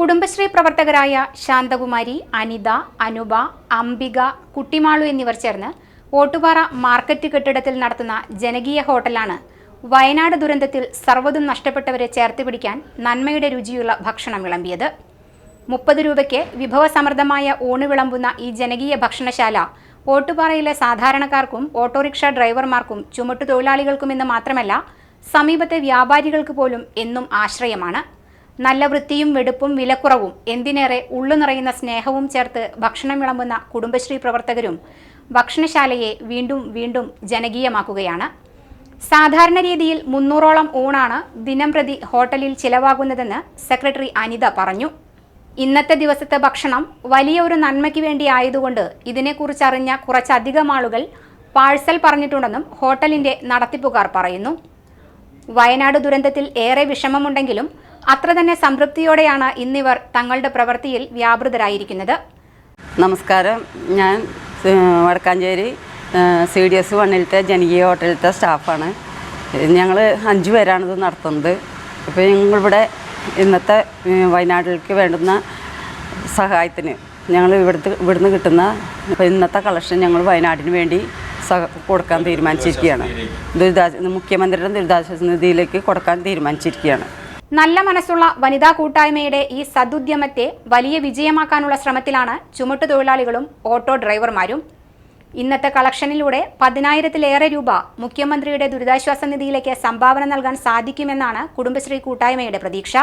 കുടുംബശ്രീ പ്രവർത്തകരായ ശാന്തകുമാരി അനിത അനുപ അംബിക കുട്ടിമാളു എന്നിവർ ചേർന്ന് ഓട്ടുപാറ മാർക്കറ്റ് കെട്ടിടത്തിൽ നടത്തുന്ന ജനകീയ ഹോട്ടലാണ് വയനാട് ദുരന്തത്തിൽ സർവതും നഷ്ടപ്പെട്ടവരെ ചേർത്ത് പിടിക്കാൻ നന്മയുടെ രുചിയുള്ള ഭക്ഷണം വിളമ്പിയത്. മുപ്പത് രൂപയ്ക്ക് വിഭവസമൃദ്ധമായ ഊണ് വിളമ്പുന്ന ഈ ജനകീയ ഭക്ഷണശാല ഓട്ടുപാറയിലെ സാധാരണക്കാർക്കും ഓട്ടോറിക്ഷ ഡ്രൈവർമാർക്കും ചുമട്ടുതൊഴിലാളികൾക്കുമെന്ന് മാത്രമല്ല സമീപത്തെ വ്യാപാരികൾക്ക് പോലും എന്നും ആശ്രയമാണ്. നല്ല വൃത്തിയും വെടുപ്പും വിലക്കുറവും എന്തിനേറെ ഉള്ളു നിറയുന്ന സ്നേഹവും ചേർത്ത് ഭക്ഷണം വിളമ്പുന്ന കുടുംബശ്രീ പ്രവർത്തകരും ഭക്ഷണശാലയെ വീണ്ടും വീണ്ടും ജനകീയമാക്കുകയാണ്. സാധാരണ രീതിയിൽ മുന്നൂറോളം ഊണാണ് ദിനംപ്രതി ഹോട്ടലിൽ ചിലവാകുന്നതെന്ന് സെക്രട്ടറി അനിത പറഞ്ഞു. ഇന്നത്തെ ദിവസത്തെ ഭക്ഷണം വലിയ ഒരു നന്മയ്ക്ക് വേണ്ടി ആയതുകൊണ്ട് ഇതിനെക്കുറിച്ച് അറിഞ്ഞ കുറച്ചധികം ആളുകൾ പാഴ്സൽ പറഞ്ഞിട്ടുണ്ടെന്നും ഹോട്ടലിന്റെ നടത്തിപ്പുകാർ പറയുന്നു. വയനാട് ദുരന്തത്തിൽ ഏറെ വിഷമമുണ്ടെങ്കിലും അത്ര തന്നെ സംതൃപ്തിയോടെയാണ് ഇന്നിവർ തങ്ങളുടെ പ്രവൃത്തിയിൽ വ്യാപൃതരായിരിക്കുന്നത്. നമസ്കാരം. ഞാൻ വടക്കാഞ്ചേരി സി ഡി എസ് വണ്ണിലത്തെ ജനകീയ ഹോട്ടലിലത്തെ സ്റ്റാഫാണ്. ഞങ്ങൾ അഞ്ചു പേരാണ് ഇത് നടത്തുന്നത്. അപ്പോൾ ഞങ്ങളിവിടെ ഇന്നത്തെ വയനാട്ടിലേക്ക് വേണ്ടുന്ന സഹായത്തിന് ഞങ്ങൾ ഇവിടുത്തെ ഇവിടുന്ന് കിട്ടുന്ന ഇന്നത്തെ കളക്ഷൻ ഞങ്ങൾ വയനാടിന് വേണ്ടി സഹ കൊടുക്കാൻ തീരുമാനിച്ചിരിക്കുകയാണ്. ദുരിതാശ്വാസ മുഖ്യമന്ത്രിയുടെ ദുരിതാശ്വാസ നിധിയിലേക്ക് കൊടുക്കാൻ തീരുമാനിച്ചിരിക്കുകയാണ്. നല്ല മനസ്സുള്ള വനിതാ കൂട്ടായ്മയുടെ ഈ സദുദ്യമത്തെ വലിയ വിജയമാക്കാനുള്ള ശ്രമത്തിലാണ് ചുമട്ടുതൊഴിലാളികളും ഓട്ടോ ഡ്രൈവർമാരും. ഇന്നത്തെ കളക്ഷനിലൂടെ പതിനായിരത്തിലേറെ രൂപ മുഖ്യമന്ത്രിയുടെ ദുരിതാശ്വാസ നിധിയിലേക്ക് സംഭാവന നൽകാൻ സാധിക്കുമെന്നാണ് കുടുംബശ്രീ കൂട്ടായ്മയുടെ പ്രതീക്ഷ.